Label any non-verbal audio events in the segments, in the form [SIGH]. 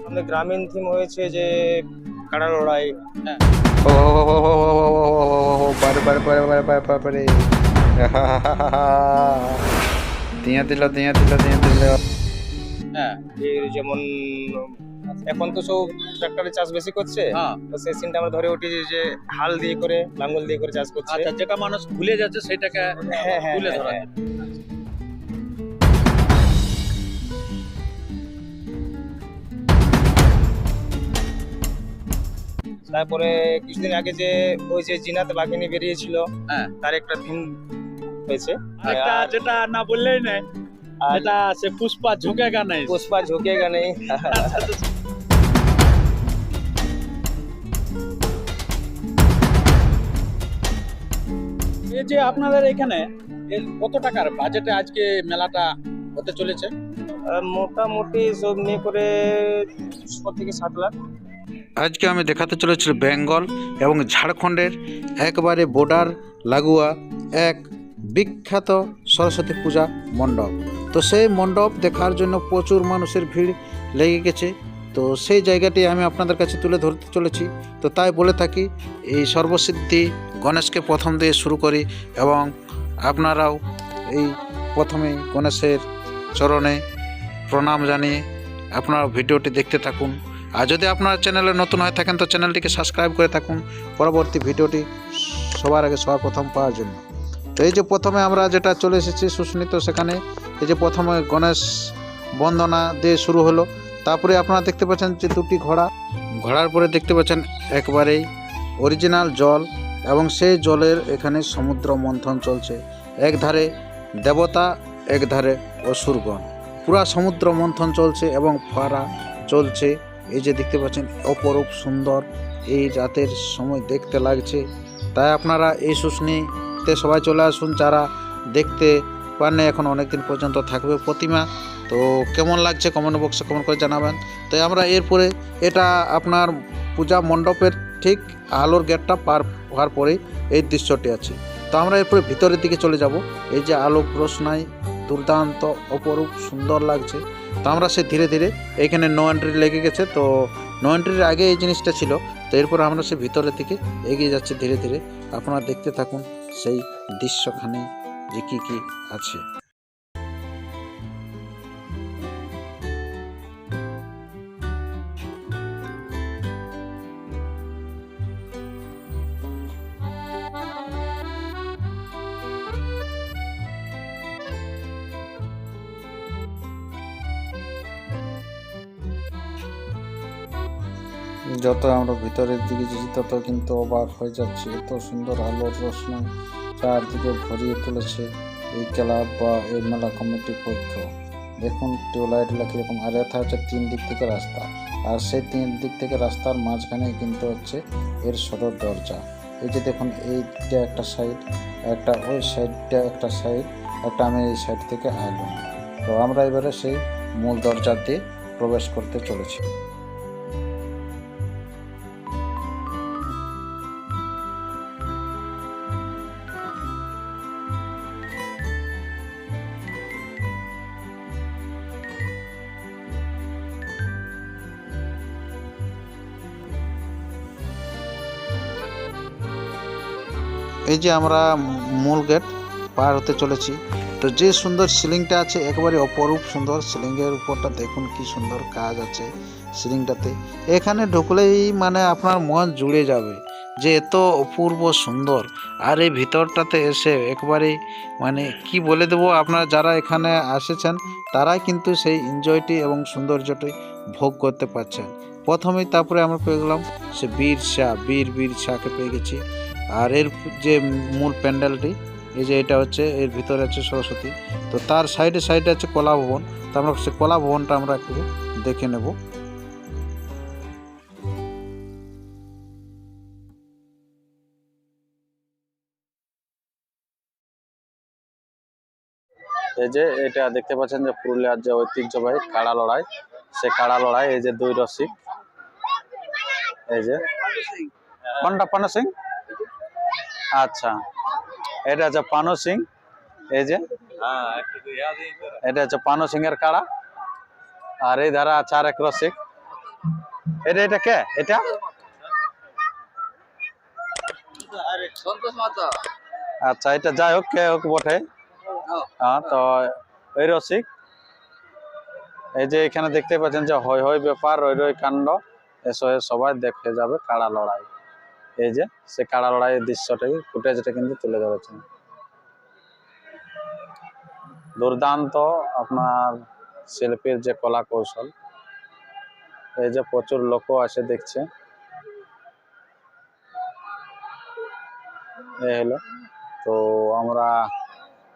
আমাদের গ্রামীণ থিম হয়েছে যে কাড়া লড়াই ও বারে বারে বারে দিয়ে দিল দিয়ে দিল দিয়ে দিল হ্যাঁ যেমন এখন তো সব ট্রাক্টরে চাষ বেশি করছে হ্যাঁ তো সেই সিনটা আমরা ধরে উঠি যে হাল দিয়ে করে লাঙ্গল দিয়ে করে চাষ করছে আচ্ছা যেটা মানুষ ভুলে যাচ্ছে সেটাকে হ্যাঁ হ্যাঁ তুলে হ্যাঁ, ধরা তারপরে কিছুদিন আগে যে ওই যে জিনাত বাঘিনী বেরিয়েছিল হ্যাঁ। তার একটা থিম হয়েছে। একটা যেটা না বললেই নাই এটা সে পুষ্পা ঝুঁকেগা নাই পুষ্পা ঝুঁকেগা নেই [LAUGHS] এই যে আপনাদের এখানে কত টাকার বাজেটে আজকে মেলাটা হতে চলেছে? মোটামুটি সব নিয়ে করে ছ থেকে সাত লাখ। আজকে আমি দেখাতে চলেছিল বেঙ্গল এবং ঝাড়খণ্ডের একবারে বর্ডার লাগোয়া এক বিখ্যাত সরস্বতী পূজা মণ্ডপ। তো সেই মণ্ডপ দেখার জন্য প্রচুর মানুষের ভিড় লেগে গেছে। তো সেই জায়গাটি আমি আপনাদের কাছে তুলে ধরতে চলেছি। তো তাই বলে থাকি, এই সর্বসিদ্ধি গণেশকে প্রথম দিয়ে শুরু করি এবং আপনারাও এই প্রথমেই গণেশের চরণে প্রণাম জানিয়ে আপনারা ভিডিওটি দেখতে থাকুন। আর যদি আপনার চ্যানেলে নতুন হয়ে থাকেন, তো চ্যানেলটিকে সাবস্ক্রাইব করে থাকুন। পরবর্তী ভিডিওটি সবার আগে সবার প্রথম পাওয়ার জন্য। তো এই যে প্রথমে আমরা যেটা চলে এসেছি সুস্মিত, সেখানে এই যে প্রথমে গণেশ বন্দনা দিয়ে শুরু হলো। তারপরে আপনারা দেখতে পাচ্ছেন যে দুটি ঘোড়া। ঘোড়ার পরে দেখতে পাচ্ছেন একবারেই অরিজিনাল জল, এবং সেই জলের এখানে সমুদ্র মন্থন চলছে। এক ধারে দেবতা, এক ধারে অসুরগণ। পুরা সমুদ্র মন্থন চলছে এবং ফোয়ারা চলছে। এই যে দেখতে পাচ্ছেন, অপরূপ সুন্দর এই রাতের সময় দেখতে লাগছে। তাই আপনারা এই শুশনিতে সবাই চলে আসুন, যারা দেখতে পাননি এখন অনেকদিন পর্যন্ত থাকবে প্রতিমা। তো কেমন লাগছে কমেন্ট বক্সে কমেন্ট করে জানাবেন। তো আমরা এরপরে এটা আপনার পূজা মণ্ডপের ঠিক আলোর গেটটা পার হওয়ার পরেই এই দৃশ্যটি আছে। তো আমরা এরপরে ভিতরের দিকে চলে যাব। এই যে আলোক রোশনাই দুর্দান্ত অপরূপ সুন্দর লাগছে। তো আমরা সে ধীরে ধীরে এখানে নো এন্ট্রি লেগে গেছে। তো নো এন্ট্রির আগে এই জিনিসটা ছিল। তো এরপর আমরা সে ভিতরের দিকে এগিয়ে যাচ্ছি ধীরে ধীরে। আপনারা দেখতে থাকুন সেই দৃশ্যখানে যে কী কী আছে। যত আমরা ভিতরের দিকে যাচ্ছি, তত কিন্তু অবাক হয়ে যাচ্ছে। এত সুন্দর আলোর রোশনাই চারদিকে ভরিয়ে তুলেছে এই ক্লাব বা এই মেলা কমিটির পক্ষ। দেখুন টিউবলাইটগুলো কীরকম। আর এটা হচ্ছে তিন দিক থেকে রাস্তা। আর সেই তিন দিক থেকে রাস্তার মাঝখানে কিন্তু হচ্ছে এর সদর দরজা। এই যে দেখুন, এইটা একটা সাইড, একটা ওই সাইডটা একটা সাইড, একটা আমি এই সাইড থেকে আইলাম। তো আমরা এবারে সেই মূল দরজা দিয়ে প্রবেশ করতে চলেছি। এই যে আমরা মূল গেট পার হতে চলেছি, তো যে সুন্দর সিলিংটা আছে একেবারে অপরূপ সুন্দর। সিলিংয়ের উপরটা দেখুন কি সুন্দর কাজ আছে সিলিংটাতে। এখানে ঢুকলেই মানে আপনার মন জুড়ে যাবে যে এত অপূর্ব সুন্দর। আর এই ভিতরটাতে এসে একবারে মানে কি বলে দেবো আপনারা যারা এখানে আসেছেন তারাই কিন্তু সেই এনজয়টি এবং সৌন্দর্যটি ভোগ করতে পারছেন। প্রথমেই তারপরে আমরা পেয়ে গেলাম সে বীর শাহ, বীর বীর শাহকে পেয়ে গেছি। আর এর যে মূল প্যান্ডেলটি, এই যে এটা হচ্ছে, এর ভিতরে আছে সরস্বতী। তো তার সাইডে সাইডে আছে কলা ভবন। তো আমরা সে কলা ভবনটা আমরা একটু দেখে নেব। এই যে এটা দেখতে পাচ্ছেন যে পুরুলিয়ার যে ঐতিহ্যবাহী কাড়া লড়াই, সে কাড়া লড়াই, এই যে দুই রসিক। এই যে। কোনটা পানু সিং? আচ্ছা। এটা হচ্ছে পানু সিং। এই যে। এটা হচ্ছে পানু সিং এর কাড়া। আর এই ধারা আছে আর এক রসিক। এটা এটা কে? এটা? আচ্ছা এটা যাই হোক কে হোক বটে। হ্যাঁ। তো এই রসিক। এই যে এখানে দেখতে পাচ্ছেন যে হয় হয় ব্যাপার রই রই কাণ্ড। এসো সবাই দেখে যাবে কাড়া লড়াই। এই যে, সে কাড়া লড়াইয়ের দৃশ্যটাকে, ফুটেজটা কিন্তু তুলে ধরেছেন। দুর্দান্ত আপনার শিল্পীর যে কলা কৌশল এই যে প্রচুর লোকও আসে দেখছে। এই হলো। তো আমরা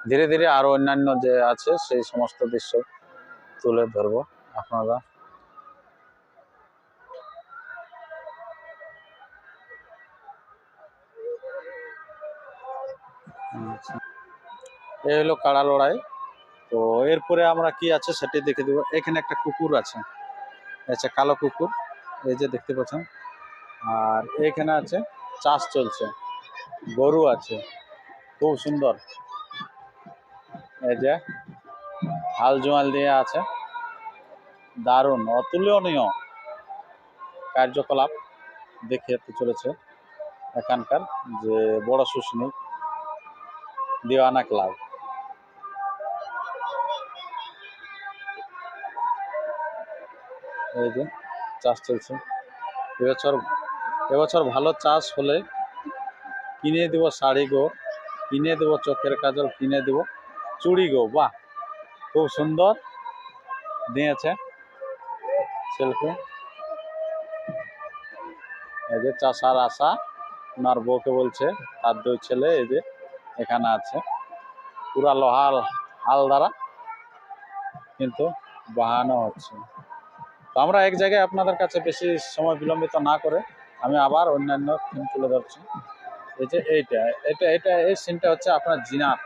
ধীরে ধীরে আরও অন্যান্য যে আছে, সেই সমস্ত দৃশ্য তুলে ধরবো আপনারা। আচ্ছা। এই হলো কাড়া লড়াই। তো এরপরে আমরা কি আছে সেটি দেখে দেবো। এখানে একটা কুকুর আছে। আচ্ছা কালো কুকুর। এই যে দেখতে পাচ্ছেন। আর এখানে আছে চাষ চলছে। গরু আছে। খুব সুন্দর। এই যে হাল জোয়াল দিয়ে আছে। দারুণ, অতুলনীয় কার্যকলাপ দেখে চলেছে এখানকার যে বড় শুশনি দিওয়ানা ক্লাব। এই যে, চাষ চলছে। এবছর এবছর ভালো চাষ হলে কিনে দেবো শাড়ি গো, কিনে দেবো চোখের কাজল, কিনে দেবো চুড়ি গো, বাহ! খুব সুন্দর দিয়েছে সেলফি। এই যে, চাষার আশা, ওনার বউকে বলছে, তার দুই ছেলে, এই যে এখানে আছে। পুরা লোহার হাল দ্বারা কিন্তু বাহানো হচ্ছে। তো আমরা এক জায়গায় আপনাদের কাছে বেশি সময় বিলম্বিত না করে আমি আবার অন্যান্য থিম তুলে ধরছি। এই যে এইটা, এটা এটা, এই সিনটা হচ্ছে আপনার জিনাত।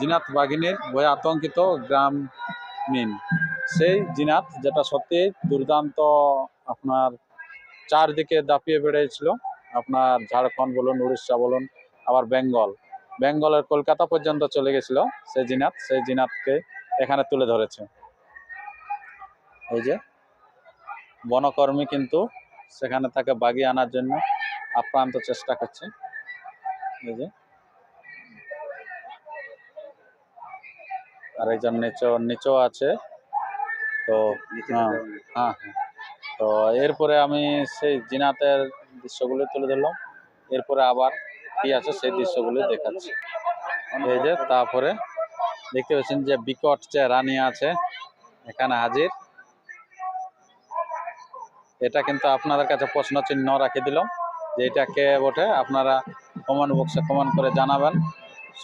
জিনাত বাঘিনীর বই আতঙ্কিত গ্রামীণ সেই জিনাত যেটা সত্যি দুর্দান্ত আপনার চারদিকে দাপিয়ে বেড়েছিল আপনার ঝাড়খণ্ড বলুন উড়িষ্যা বলুন আবার বেঙ্গল। বেঙ্গলের কলকাতা পর্যন্ত চলে গেছিল সেই জিনাত। সেই জিনাতকে এখানে তুলে ধরেছে। এই যে বনকর্মী কিন্তু সেখানে তাকে বাগিয়ে আনার জন্য আপ্রান্ত চেষ্টা করছে। এই যে আর একজন নিচো নিচো আছে। তো হ্যাঁ হ্যাঁ হ্যাঁ। তো এরপরে আমি সেই জিনাতের দৃশ্যগুলো তুলে ধরলাম। এরপরে আবার কি আছে সেই দৃশ্যগুলো দেখাচ্ছি। এই যে তারপরে দেখতে পাচ্ছেন যে বিকট যে রানী আছে, এখানে হাজির। এটা কিন্তু আপনাদের কাছে প্রশ্ন চিহ্ন রাখি দিলাম যে এটা কে বটে, আপনারা কমেন্ট বক্সে কমেন্ট করে জানাবেন।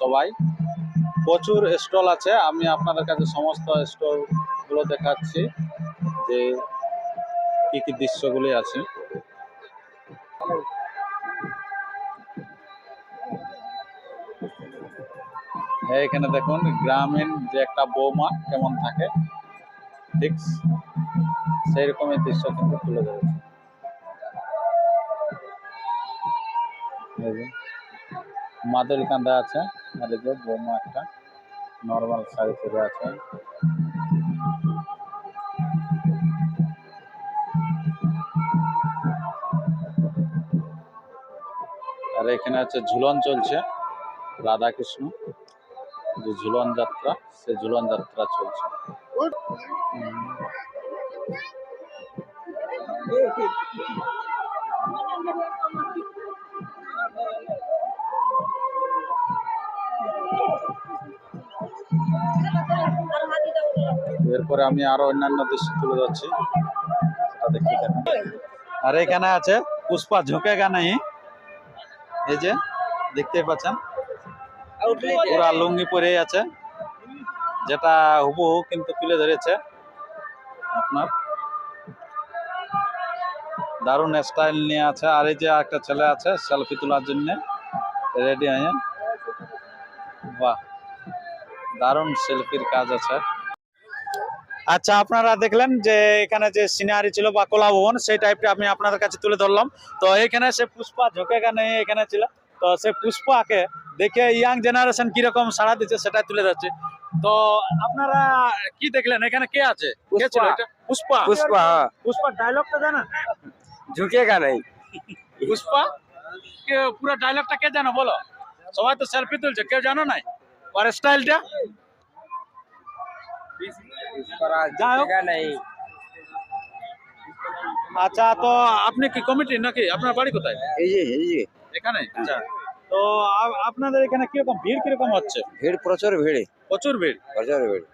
সবাই, প্রচুর স্টল আছে, আমি আপনাদের কাছে সমস্ত স্টলগুলো দেখাচ্ছি যে কি কি দৃশ্যগুলি আছে। এইখানে দেখুন, গ্রামীণ যে একটা বৌমা কেমন থাকে, ঠিক সেই রকমের দৃশ্য কিন্তু তুলে ধরেছে। মাদুল কান্দা আছে যে বৌমা একটা, নর্মাল শাড়ি পরে আছে। আর এখানে আছে ঝুলন চলছে রাধা কৃষ্ণ যে ঝুলন যাত্রা, সে ঝুলন যাত্রা চলছে। এরপরে আমি আরও অন্যান্য দৃশ্য তুলে যাচ্ছি। আর এখানে আছে পুষ্পা ঝুঁকেগা নেই এই যে দেখতে পাচ্ছেন। পুরা লুঙ্গি পরে আছে। যেটা হুবহু কিন্তু তুলে ধরেছে। আপনার। দারুণ স্টাইল নিয়ে আছে। আর এই যে একটা ছেলে আছে সেলফি তোলার জন্য রেডি হয়ে। বাহ! দারুণ সেলফির কাজ আছে। আচ্ছা আপনারা দেখলেন যে এখানে যে সিনারি ছিল বা কলা ভবন সেই টাইপটা আমি আপনাদের কাছে তুলে ধরলাম। তো এখানে সে পুষ্পা ঝোঁকেগা নেই এখানে ছিল। তো সে পুষ্পাকে দেখে ইয়াং জেনারেশন কীরকম সাড়া দিচ্ছে সেটা তুলে ধরছে। তো আপনারা কি দেখলেন? এখানে কে আছে? কে ছিল পুষ্পা। পুষ্পা। পুষ্পা ডায়লগটা জানা ঝুঁকেগা নাই পুষ্পা? পুরো ডায়লগটা কে জানো? বলো। সবাই তো সেলফি তুলছে। কেউ জানো নাই? আর স্টাইলটা। আচ্ছা তো আপনি কি কমিটি নাকি? আপনার বাড়ি কোথায়? এই যে এই যে। এখানে? আচ্ছা। তো আপনাদের এখানে কীরকম ভিড় কীরকম হচ্ছে? ভিড় প্রচুর ভিড়। প্রচুর ভিড়? প্রচুর ভিড়।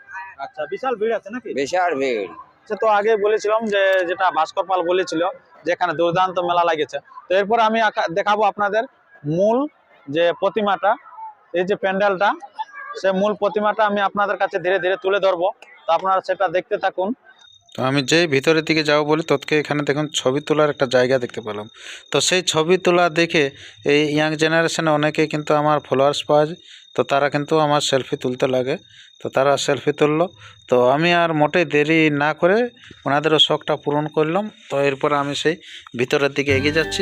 আচ্ছা বিশাল ভিড় আছে নাকি? বিশাল ভিড়। সে তো আগে বলেছিলাম যে যেটা ভাস্কর পাল বলেছিল যে এখানে দুর্দান্ত মেলা লাগেছে। তো এরপর আমি দেখাবো আপনাদের মূল যে প্রতিমাটা এই যে প্যান্ডেলটা সে মূল প্রতিমাটা আমি আপনাদের কাছে ধীরে ধীরে তুলে ধরবো। তো আপনারা সেটা দেখতে থাকুন। তো আমি যেই ভিতরের দিকে যাব বলি তৎকে এখানে দেখুন ছবি তোলার একটা জায়গা দেখতে পেলাম। তো সেই ছবি তোলা দেখে এই ইয়াং জেনারেশনে অনেকেই কিন্তু আমার ফলোয়ার্স পাওয়া যায়। তো তারা কিন্তু আমার সেলফি তুলতে লাগে। তো তারা সেলফি তুললো। তো আমি আর মোটেই দেরি না করে ওনাদেরও শখটা পূরণ করলাম। তো এরপর আমি সেই ভিতরের দিকে এগিয়ে যাচ্ছি।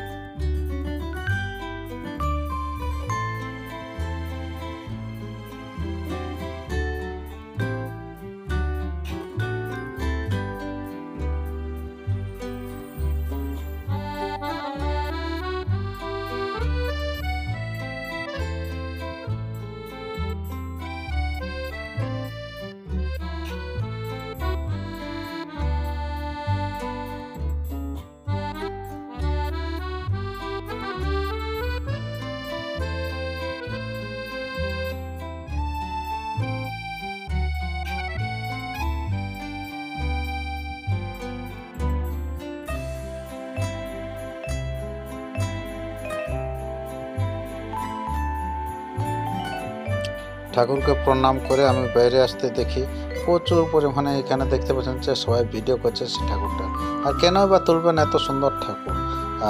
ঠাকুরকে প্রণাম করে আমি বাইরে আসতে দেখি প্রচুর পরিমাণে এখানে দেখতে পাচ্ছেন যে সবাই ভিডিও করছে সে ঠাকুরটা। আর কেন বা তুলবেন এত সুন্দর ঠাকুর?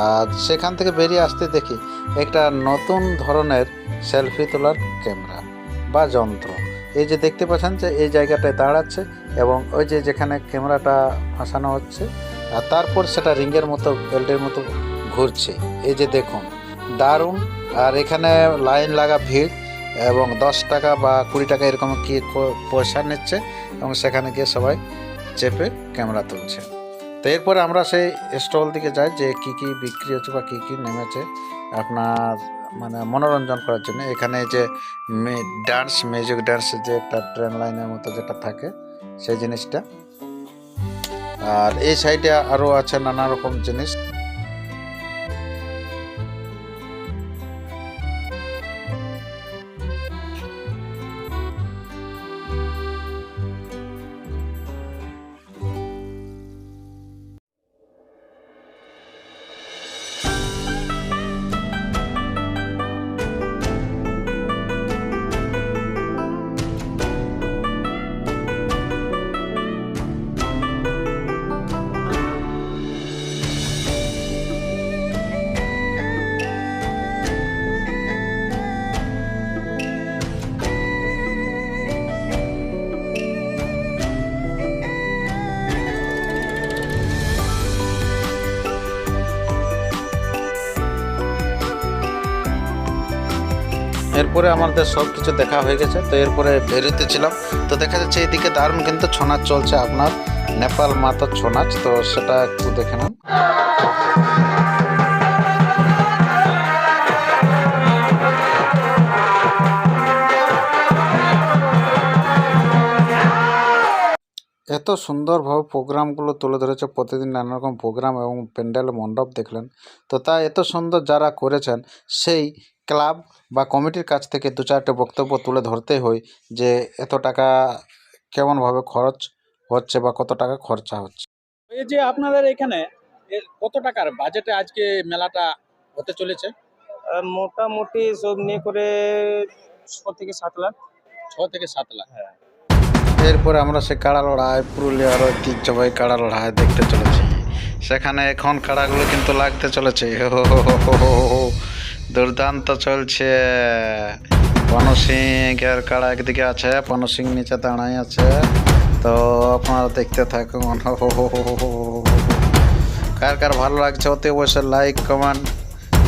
আর সেখান থেকে বেরিয়ে আসতে দেখি একটা নতুন ধরনের সেলফি তোলার ক্যামেরা বা যন্ত্র। এই যে দেখতে পাচ্ছেন যে এই জায়গাটায় দাঁড়াচ্ছে এবং ওই যে যেখানে ক্যামেরাটা ফাঁসানো হচ্ছে, আর তারপর সেটা রিংয়ের মতো, বেল্টের মতো ঘুরছে। এই যে দেখুন, দারুণ। আর এখানে লাইন লাগা ভিড়। এবং দশ টাকা বা কুড়ি টাকা এরকম কি পয়সা নিচ্ছে এবং সেখানে গিয়ে সবাই চেপে ক্যামেরা তুলছে। তো এরপরে আমরা সেই স্টল দিকে যাই যে কি কি বিক্রি হচ্ছে বা কী কী নেমেছে আপনার মানে মনোরঞ্জন করার জন্য। এখানে যে ডান্স মিউজিক ডান্স যে একটা ট্রেন লাইনের মতো যেটা থাকে সেই জিনিসটা। আর এই সাইডে আরও আছে নানা রকম জিনিস। এরপরে আমাদের সব কিছু দেখা হয়ে গেছে, তো এরপরে বেরোতে ছিলাম। তো দেখা যাচ্ছে এদিকে দারুণ কিন্তু ছৌ নাচ চলছে আপনার, নেপাল মাতার ছৌ নাচ তো সেটা একটু দেখে নেন। এত সুন্দরভাবে প্রোগ্রামগুলো তুলে ধরেছে, প্রতিদিন নানা রকম প্রোগ্রাম এবং প্যান্ডেল মণ্ডপ দেখলেন। তো তা এত সুন্দর যারা করেছেন, সেই ক্লাব বা কমিটির কাছ থেকে দু চারটে বক্তব্য তুলে ধরতে হয় যে এত টাকা কেমনভাবে খরচ হচ্ছে বা কত টাকা খরচা হচ্ছে। এই যে আপনাদের এখানে এর কত টাকার বাজেটে আজকে মেলাটা হতে চলেছে? মোটামুটি সব নিয়ে করে ছ থেকে সাত লাখ। ছ থেকে সাত লাখ। হ্যাঁ। এরপরে আমরা সে কাড়া লড়াই পুরুলিয়ার ঐতিহ্যবাহী কাড়া লড়াই দেখতে চলেছি। সেখানে এখন কাড়াগুলো কিন্তু লাগতে চলেছে। হো হো হো হো হো হো। দুর্দান্ত চলছে। পনু সিং এর কাড়া একদিকে আছে, পনু সিং নিচে দাঁড়াই আছে। তো আপনারা দেখতে থাকুন। কার কার ভালো লাগছে অতি অবশ্যই লাইক কমেন্ট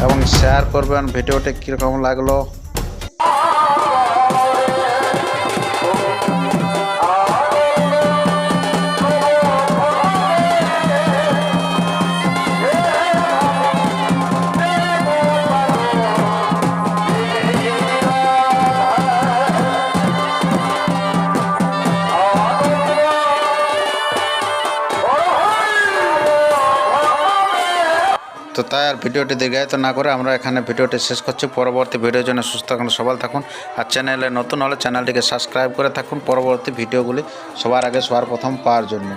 এবং শেয়ার করবেন। ভিডিওটি কীরকম লাগল? তাই আর ভিডিওটি দীর্ঘায়িত না করে আমরা এখানে ভিডিওটি শেষ করছি। পরবর্তী ভিডিওর জন্য সুস্থ থাকুন সবাই থাকুন। আর চ্যানেলে নতুন হলে চ্যানেলটিকে সাবস্ক্রাইব করে থাকুন পরবর্তী ভিডিওগুলি সবার আগে, সবার প্রথম পাওয়ার জন্য।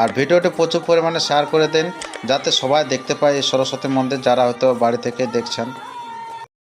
আর ভিডিওটি প্রচুর পরিমাণে শেয়ার করে দিন, যাতে সবাই দেখতে পায় এই সরস্বতী মন্দির, যারা হয়তো বাড়ি থেকে দেখছেন।